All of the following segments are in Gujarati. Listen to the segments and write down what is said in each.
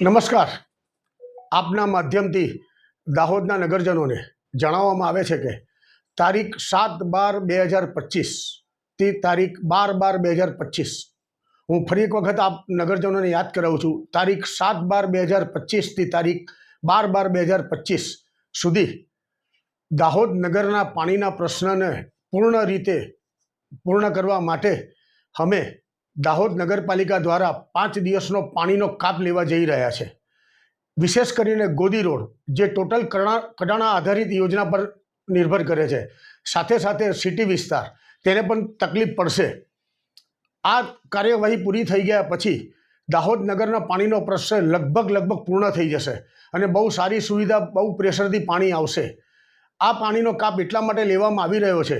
નમસ્કાર. આપના માધ્યમથી દાહોદના નગરજનોને જણાવવામાં આવે છે કે તારીખ સાત બાર બે હજાર પચીસથી તારીખ બાર બાર બે હજાર પચીસ. હું ફરી એક વખત આપ નગરજનોને યાદ કરાવું છું. તારીખ સાત બાર બે હજાર પચીસથી તારીખ બાર બાર બે હજાર પચીસ સુધી દાહોદ નગરના પાણીના પ્રશ્નને પૂર્ણ રીતે પૂર્ણ કરવા માટે અમે દાહોદ નગરપાલિકા દ્વારા પાંચ દિવસનો પાણીનો કાપ લેવા જઈ રહ્યા છે. વિશેષ કરીને ગોદી રોડ, જે ટોટલ કડા કડાણા આધારિત યોજના પર નિર્ભર કરે છે. સાથે સાથે સિટી વિસ્તાર, તેને પણ તકલીફ પડશે. આ કાર્યવાહી પૂરી થઈ ગયા પછી દાહોદ નગરના પાણીનો પ્રશ્ન લગભગ લગભગ પૂર્ણ થઈ જશે અને બહુ સારી સુવિધા, બહુ પ્રેશરથી પાણી આવશે. આ પાણીનો કાપ એટલા માટે લેવામાં આવી રહ્યો છે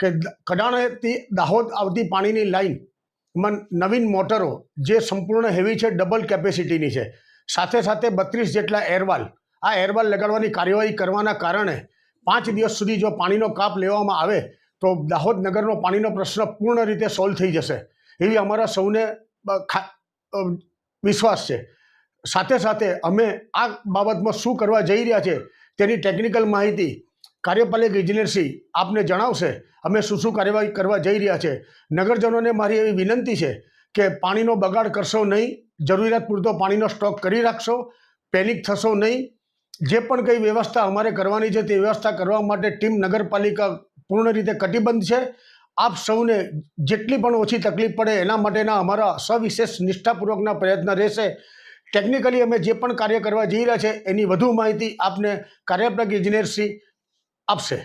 કે કડાણેથી દાહોદ આવતી પાણીની લાઈન નવીન મોટરો, જે સંપૂર્ણ હેવી છે ડબલ કેપેસિટીની છે. સાથે સાથે બત્રીસ જેટલા એરવાલ આ એરવાલ લગાડવાની કાર્યવાહી કરવાના કારણે પાંચ દિવસ સુધી જો પાણીનો કાપ લેવામાં આવે, તો દાહોદ નગરનો પાણીનો પ્રશ્ન પૂર્ણ રીતે સોલ્વ થઈ જશે. એવી અમારા સૌને વિશ્વાસ છે. સાથે સાથે અમે આ બાબતમાં શું કરવા જઈ રહ્યા છે તેની ટેકનિકલ માહિતી કાર્યપાલક ઇજનેરશ્રી આપને જણાવશે, અમે શું શું કાર્યવાહી કરવા જઈ રહ્યા છે. નગરજનોને મારી એવી વિનંતી છે કે પાણીનો બગાડ કરશો નહીં, જરૂરિયાત પૂરતો પાણીનો સ્ટોક કરી રાખશો પેનિક થશો નહીં. જે પણ કંઈ વ્યવસ્થા અમારે કરવાની છે તે વ્યવસ્થા કરવા માટે ટીમ નગરપાલિકા પૂર્ણ રીતે કટિબદ્ધ છે. આપ સૌને જેટલી પણ ઓછી તકલીફ પડે એના માટેના અમારા સવિશેષ નિષ્ઠાપૂર્વકના પ્રયત્ન રહેશે. ટેકનિકલી અમે જે પણ કાર્ય કરવા જઈ રહ્યા છે એની વધુ માહિતી આપને કાર્યપાલક ઇજનેરશ્રી આપશે.